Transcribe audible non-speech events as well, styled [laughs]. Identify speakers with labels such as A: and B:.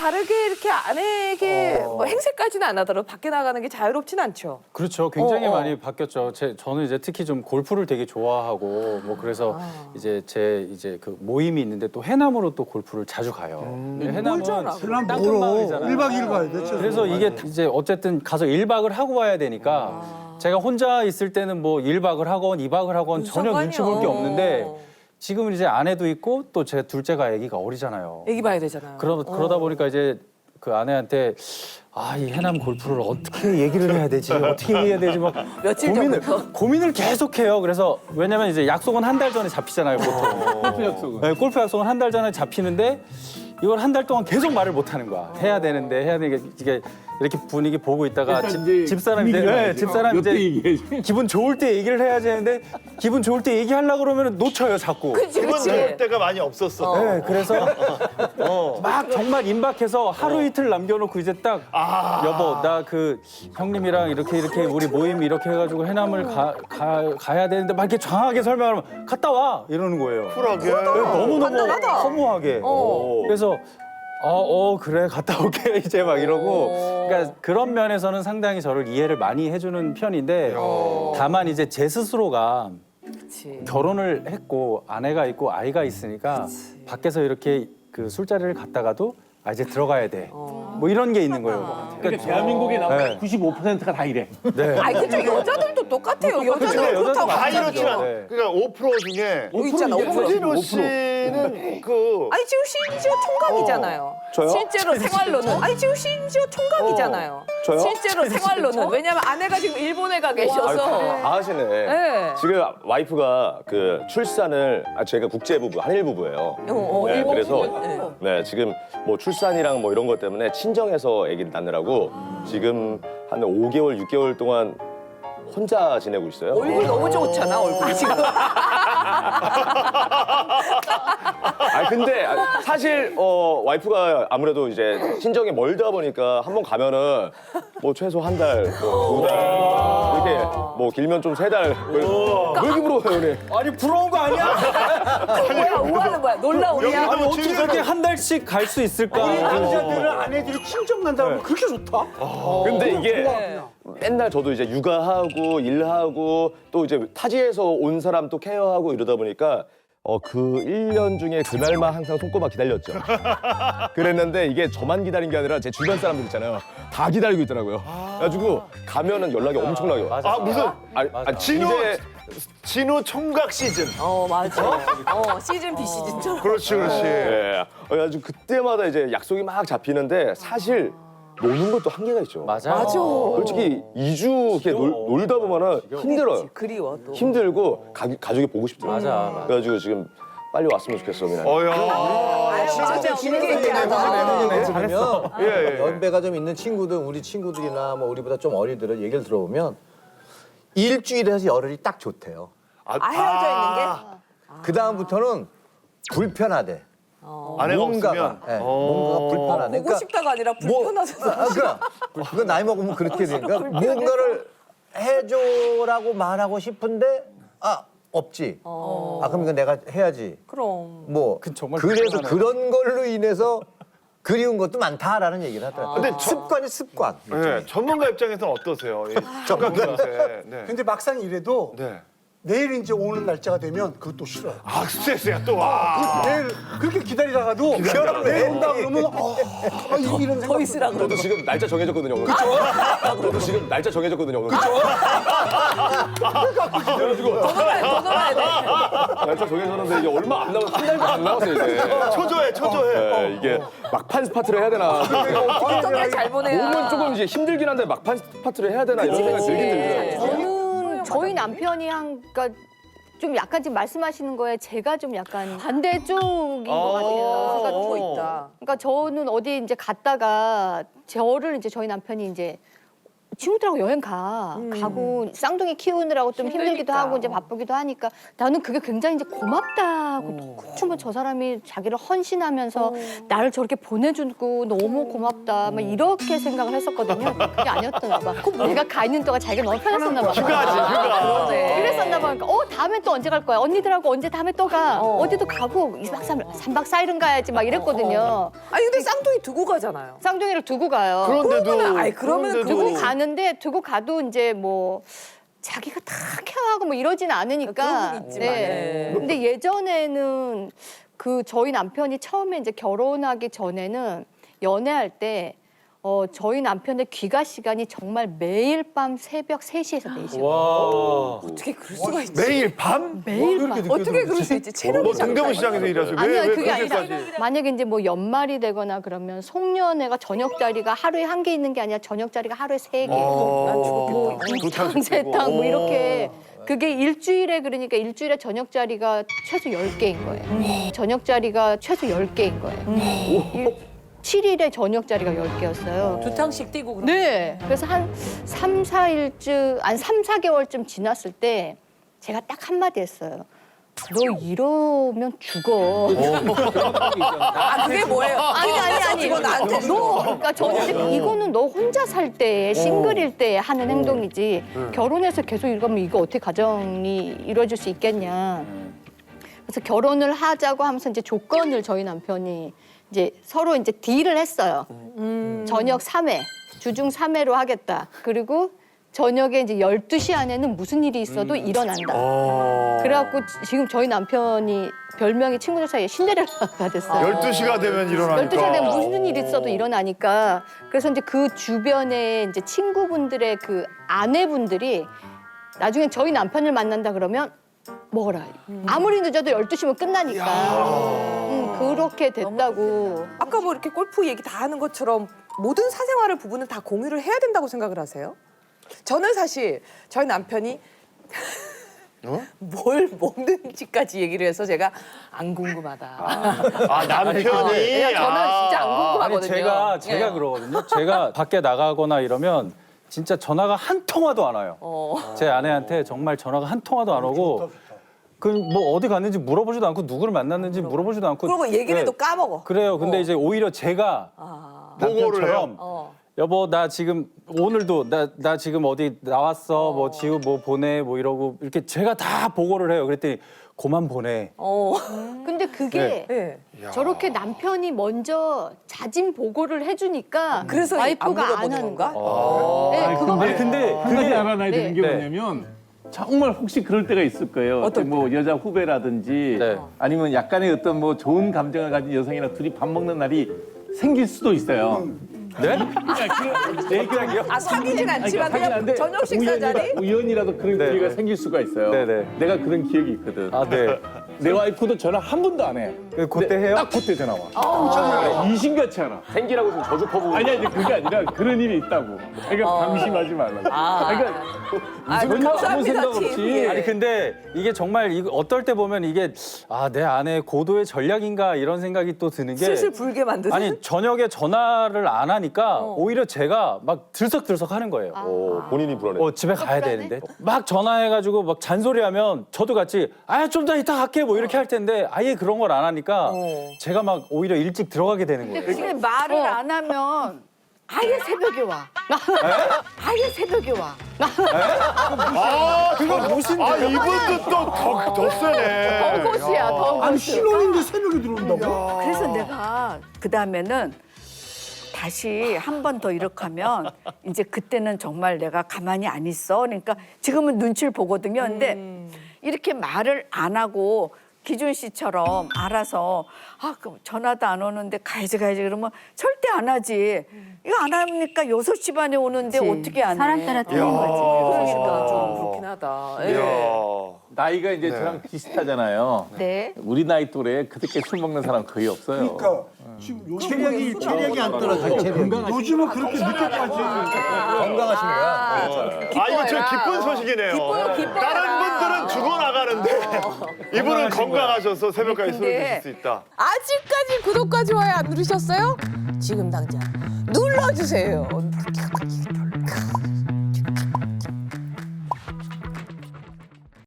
A: 다르게 이렇게 아내에게 뭐 행세까지는 안 하더라도 밖에 나가는 게 자유롭진 않죠.
B: 그렇죠. 굉장히
A: 어, 어.
B: 많이 바뀌었죠. 제, 저는 이제 특히 좀 골프를 되게 좋아하고 뭐 그래서
A: 아.
B: 이제 제 이제 그 모임이 있는데 또 해남으로 또 골프를 자주 가요. 근데 해남은
A: 멀잖아.
B: 땅끝
C: 멀어.
B: 마을이잖아요.
C: 1박 2일 가야 돼. 최소.
B: 그래서 이게 이제 어쨌든 가서 1박을 하고 와야 되니까 제가 혼자 있을 때는 뭐 1박을 하건 2박을 하건
A: 무슨
B: 전혀 눈치 볼 게
A: 상관이야.
B: 없는데 지금은 이제 아내도 있고 또 제 둘째가 아기가 어리잖아요.
A: 애기 봐야 되잖아요.
B: 그러, 그러다 보니까 이제 그 아내한테 아 이 해남 골프를 어떻게 얘기를 해야 되지 어떻게 얘기해야 되지 막
A: 며칠
B: 고민을
A: 전부터?
B: 고민을 계속해요. 그래서 왜냐면 이제 약속은 한 달 전에 잡히잖아요 보통. 골프 약속은. 네, 골프 약속은 한 달 전에 잡히는데 이걸 한 달 동안 계속 말을 못 하는 거야. 해야 되는데 해야 되는 게 이게 이렇게 분위기 보고 있다가
C: 일단 이제
B: 집, 집사람 이제 네,
C: 알지.
B: 집사람
C: 어,
B: 이제
C: 몇대 얘기해야지.
B: 기분 좋을 때 얘기를 해야지 하는데 기분 좋을 때 얘기하려 그러면 놓쳐요 자꾸.
A: 그치
D: 그건 때가 많이 없었어.
B: 네, 그래서 막 정말 임박해서 하루 이틀 남겨놓고 이제 딱 여보 나 그 형님이랑 이렇게 이렇게 우리 모임 이렇게 해가지고 해남을 가, 가, 가야 되는데 막 이렇게 장하게 설명하면 갔다 와 이러는 거예요.
D: 쿨하게.
B: 너무 너무
A: 간단하다.
B: 허무하게.
A: 어.
B: 그래서 어, 어 그래 갔다 올게 [laughs] 이제 막 이러고 그러니까 그런 면에서는 상당히 저를 이해를 많이 해주는 편인데 다만 이제 제 스스로가
A: 그치.
B: 결혼을 했고 아내가 있고 아이가 있으니까 밖에서 이렇게 그 술자리를 갔다가도 아 이제 들어가야 돼. 뭐 이런 게 있는 거예요.
C: 그러니까 대한민국에 나오는
B: 네.
C: 95%가 다 이래.
B: 네. [laughs]
A: 아니 그쵸 여자들도 똑같아요. 여자들
B: 그쵸, 여자도
A: 그렇다고
D: 다
B: 많이
D: 이렇진 않아.
B: 네.
D: 그러니까 5% 중에
A: 뭐 있잖아.
C: 이게
A: 5%.
D: 홍진호
C: 5%.
D: 씨는 그
A: 아니 지금 심지어 총각이잖아요.
E: 저요?
A: 실제로 생활로는 아니 지금 심지어 총각이잖아요.
E: 저요?
A: 실제로 생활로는 왜냐면 아내가 지금 일본에 가 계셔서.
E: 다 하시네.
A: 네.
E: 지금 와이프가 그 출산을 아 제가 국제 부부 한일 부부예요.
A: 어, 어,
E: 네,
A: 일본
E: 그래서
A: 부부.
E: 네 지금 뭐 출산이랑 뭐 이런 것 때문에 친정에서 아기를 낳느라고 지금 한 5개월 6개월 동안 혼자 지내고 있어요.
A: 얼굴 너무 좋잖아 얼굴 지금. [laughs]
E: 아 근데 사실 어 와이프가 아무래도 이제 친정이 멀다 보니까 한 번 가면은 뭐 최소 한 달, 뭐두 달, 이렇게 뭐 길면 좀 세 달. 왜, 왜 이렇게 부러워요, 형님?
B: 아니 부러운 거 아니야?
A: 뭐야 우하는 거야 놀라우냐?
B: 아니 어떻게 그렇게 한 달씩 갈 수 있을까?
C: 우리 남자들은 아내들이 친정 간다고 하면 그렇게 좋다?
E: 근데 이게
A: 네.
E: 맨날 저도 이제 육아하고 일하고 또 이제 타지에서 온 사람 또 케어하고 이러다 보니까 어그 1년 중에 그날만 항상 손꼽아 기다렸죠. 그랬는데 이게 저만 기다린 게 아니라 제 주변 사람들 있잖아요. 다 기다리고 있더라고요. 그래가지고 가면은 연락이 엄청나게 와요.
D: 아 무슨
E: 아, 아,
D: 진호
E: 이제
D: 진호 총각 시즌.
A: 어 맞아. 어 시즌 B 시즌처럼.
D: 그렇지 그렇지.
E: 예. 그래가지고 그때마다 이제 약속이 막 잡히는데 사실 노는 것도 한계가 있죠.
B: 맞아.
A: 맞아.
E: 솔직히 2주 이렇게 놀, 놀다 보면은 힘들어요.
A: 그리워 또.
E: 힘들고 가, 가족이 보고 싶더라고요.
B: 맞아, 맞아.
E: 그래가지고 지금 빨리 왔으면 좋겠어, 미나.
D: 어야.
A: 아유 맞아. 길게 얘기하다.
F: 잘했어.
D: 예, 예, 예.
F: 연배가 좀 있는 친구들, 우리 친구들이나 뭐 우리보다 좀 어리들은 얘기를 들어보면 일주일에서 열흘이 딱 좋대요.
A: 아 헤어져 있는 게.
F: 그 다음부터는 불편하대.
D: 아내가
F: 뭔가가,
D: 없으면.
F: 예,
D: 어.
F: 뭔가가 불편하대.
A: 보고 싶다가 아니라 불편하셔서.
F: 아, 그러니까 그건 나이 먹으면 그렇게 [laughs] 되니까 뭔가를 해줘라고 말하고 싶은데 아 없지. 아 그럼 이거 내가 해야지.
A: 그럼.
B: 뭐그 정말
F: 그래서
B: 불편하네.
F: 그런 걸로 인해서 그리운 것도 많다라는 얘기를 하더라고요.
D: 근데 저-
F: 습관이 습관.
D: 네, 전문가 입장에서는 어떠세요? 이 기세. 네.
C: 근데 막상 이래도
D: 네.
C: 내일 이제 오는 날짜가 되면 그것도 싫어요.
D: 아 스트레스야 또 와.
C: 내일 그렇게 기다리다가도 내일 온다 그러면 어, 아, 이- 이런 생각.
A: 더 있으라 그러고.
E: 저도 지금 날짜 정해졌거든요, 오늘. 그쵸? 저도 지금 날짜 정해졌거든요, 오늘. 그쵸? 그래가지고
A: 더 놀아야 더 놀아야 돼.
E: 날짜 정해졌는데 이게 얼마 안 남았, 한 달도 안 남았어요, 이제.
D: 초조해 초조해.
E: 네, 이게 막판 스파트를 해야 되나.
A: 어떻게 잘 보내야.
E: 몸은 조금 이제 힘들긴 한데 막판 스파트를 해야 되나 이런 생각이 들긴 들더라고요.
G: 저희 남편이 한 그러니까 좀 약간 지금 말씀하시는 거에 제가 좀 약간 반대쪽인 것 같아요. 그러니까,
A: 더
G: 저-
A: 있다.
G: 그러니까 저는 어디 이제 갔다가 저를 이제 저희 남편이 이제 친구들하고 여행 가 가고 쌍둥이 키우느라고 좀 힘들기도. 하고 이제 바쁘기도 하니까 나는 그게 굉장히 이제 고맙다고 정말 저 사람이 자기를 헌신하면서 나를 저렇게 보내주고 너무 고맙다 막 이렇게 생각을 했었거든요. 그게 아니었더나 봐. 내가 가 있는 동안 자기가 너무 편했었나 봐.
D: 휴가지 휴가.
G: 그랬었나 봐. 그러니까 어 다음에 또 언제 갈 거야? 언니들하고 언제 다음에 또 가? 어. 디도 가고 2박 3일, 3박 4일은 가야지 막 이랬거든요.
A: 아니 근데 쌍둥이 두고 가잖아요.
G: 쌍둥이를 두고 가요.
D: 그런데도
A: 아이, 그러면
D: 그런데도
G: 두고 가는 데 두고 가도 이제 뭐 자기가 다 케어하고 뭐 이러진 않으니까.
A: 그런 건 있지만, 네.
G: 근데 예전에는 그 저희 남편이 처음에 이제 결혼하기 전에는 연애할 때 어, 저희 남편의 귀가 시간이 정말 매일 밤 새벽 3시에서 4시였어요.
B: 와.
A: 어떻게 그럴 수가 있지?
D: 매일 밤?
G: 매일 밤.
A: 어떻게 그럴 수 있지? 체력이
D: 뭐 동대문 시장에서 일하세요? 왜,
G: 아니야
D: 왜
G: 그게 아니라
D: 그렇게까지?
G: 만약에 이제 뭐 연말이 되거나 그러면 송년회가 저녁 자리가 하루에 한 개 있는 게 아니라 저녁 자리가 하루에 세 개. 뭐 이탕 세탕 뭐 이렇게 그게 일주일에 그러니까 일주일에 저녁 자리가 최소 10개인 거예요. 저녁 자리가 최소 10개인 거예요. 칠 7일에 저녁 자리가 10개였어요.
A: 두 탕씩 뛰고 그런
G: 네. 그래서 한 3, 4일쯤, 한 3, 4개월쯤 지났을 때 제가 딱 한마디 했어요. 너 이러면 죽어.
A: 아 그게 뭐예요?
G: 아니 아니 아니.
A: 이거 나한테
G: 너 그러니까 저는 이제 이거는 너 혼자 살 때 싱글일 때 하는 행동이지 결혼해서 계속 이러면 이거 어떻게 가정이 이루어질 수 있겠냐. 그래서 결혼을 하자고 하면서 이제 조건을 저희 남편이 이제 서로 이제 딜을 했어요. 저녁 3회, 주중 3회로 하겠다. 그리고 저녁에 이제 12시 안에는 무슨 일이 있어도 일어난다. 그래갖고 지금 저희 남편이 별명이 친구들 사이에 신데렐라가 [laughs] 됐어요.
D: 12시가 되면 일어나니까.
G: 12시가 되면 무슨 일이 있어도 일어나니까 그래서 이제 그 주변에 이제 친구분들의 그 아내분들이 나중에 저희 남편을 만난다 그러면 먹어라. 아무리 늦어도 12시면 끝나니까. 음, 그렇게 됐다고.
A: 아까 뭐 이렇게 골프 얘기 다 하는 것처럼 모든 사생활을 부부는 다 공유를 해야 된다고 생각을 하세요? 저는 사실 저희 남편이 [laughs] 뭘 먹는지까지 얘기를 해서 제가 안 궁금하다.
D: 아 남편이.
A: 예, 저는 진짜 안
B: 아니
A: 궁금하거든요.
B: 제가 제가
A: 예.
B: 그러거든요. 제가 밖에 나가거나 이러면 진짜 전화가 한 통화도 안 와요.
A: 어.
B: 제 아내한테 정말 전화가 한 통화도 안 오고 그뭐 어디 갔는지 물어보지도 않고 누구를 만났는지 물어보지도 않고
A: 그리고 얘기를
B: 네,
A: 해도 까먹어.
B: 그래요. 근데 이제 오히려 제가
A: 아.
D: 보고를
B: 남편처럼
A: 어.
B: 여보 나 지금 오늘도 나 나 지금 어디 나왔어 뭐 지우 뭐 보내 뭐 이러고 이렇게 제가 다 보고를 해요. 그랬더니 고만 보내.
A: 어.
G: 근데 그게
A: 네.
G: 저렇게 남편이 먼저 자진 보고를 해주니까
A: 그래서 안
G: 와이프가 안,
A: 물어보는
G: 하는
A: 건가?
G: 거야. 네, 그거
B: 아니 근데
H: 한 가지 알아놔야
G: 네.
H: 되는 게
B: 네.
H: 뭐냐면 정말 혹시 그럴 때가 있을 거예요.
A: 어떨
H: 뭐 여자 후배라든지
B: 네.
H: 아니면 약간의 어떤 뭐 좋은 감정을 가진 여성이랑 둘이 밥 먹는 날이 생길 수도 있어요.
B: 네?
H: 얘기하기요?
A: 아 사귀진 않지만 그냥 저녁 식사 자리?
H: 우연이라도 그런
B: 네.
H: 기회가 생길 수가 있어요.
B: 네, 네.
H: 내가 그런 기억이 있거든.
B: 아 네.
H: 내 와이프도 전화 한 번도 안 해.
B: 그 그때 해요?
H: 딱 그때 전화 와. 이신같이 알아.
E: 생기라고 좀 저주 퍼부고.
H: 아니 아니 그게 아니라 그런 일이 있다고. 그러니까 방심하지 말라고. 그러니까
A: 아,
H: 전혀 아무
A: 감사합니다,
H: 생각
A: 팀.
H: 없이.
A: 예.
B: 아니 근데 이게 정말 이거 어떨 때 보면 이게 아 내 아내 고도의 전략인가 이런 생각이 또 드는 게
A: 슬슬 불게 만드는.
B: 아니 저녁에 전화를 안 하니까 오히려 제가 막 들썩들썩 하는 거예요.
E: 어, 본인이 불안해.
B: 어 집에 가야
G: 불안해?
B: 되는데 막 전화해가지고 막 잔소리하면 저도 같이 아 좀 더 이따 갈게 뭐 이렇게 할 텐데 아예 그런 걸 안 하니까
A: 어.
B: 제가 막 오히려 일찍 들어가게 되는 거예요.
I: 근데 말을 안 하면 아예 새벽에 와. 아예 새벽에 와.
D: 아 그거 무슨? 아 이분도 또더 더 세네.
G: 덩것이야, 덩것.
C: 아니 신혼인데 새벽에 들어온다고?
I: 그래서 내가 그 다음에는 다시 한 번 더 이렇게 하면 이제 그때는 정말 내가 가만히 안 있어. 그러니까 지금은 눈치를 보거든요. 근데 이렇게 말을 안 하고 기준 씨처럼 알아서 아, 그럼 전화도 안 오는데 가야지 가야지 그러면 절대 안 하지. 이거 안 하니까 여섯 시 반에 오는데 어떻게 안 해?
G: 사람 따라 틀린 거지.
A: 그러니까 좀 그렇긴 하다. 예.
H: 나이가 이제 저랑 비슷하잖아요.
G: 네.
H: 우리 나이 또래 그렇게 술 먹는 사람 거의 없어요.
C: 그러니까 지금 요즘 체력이 체력이 안 떨어져.
F: 체력이.
C: 요즘은 그렇게 늦게까지
F: 건강하신 거야.
D: 아 이거 저 기쁜 소식이네요.
A: 기뻐요, 기뻐요.
D: 다른 분들은 죽어 나가는데 [laughs] 이분은 건강하셔서 새벽까지 술을 드실 수 있다.
A: 아직까지 구독과 좋아요 안 누르셨어요? 지금 당장 눌러주세요.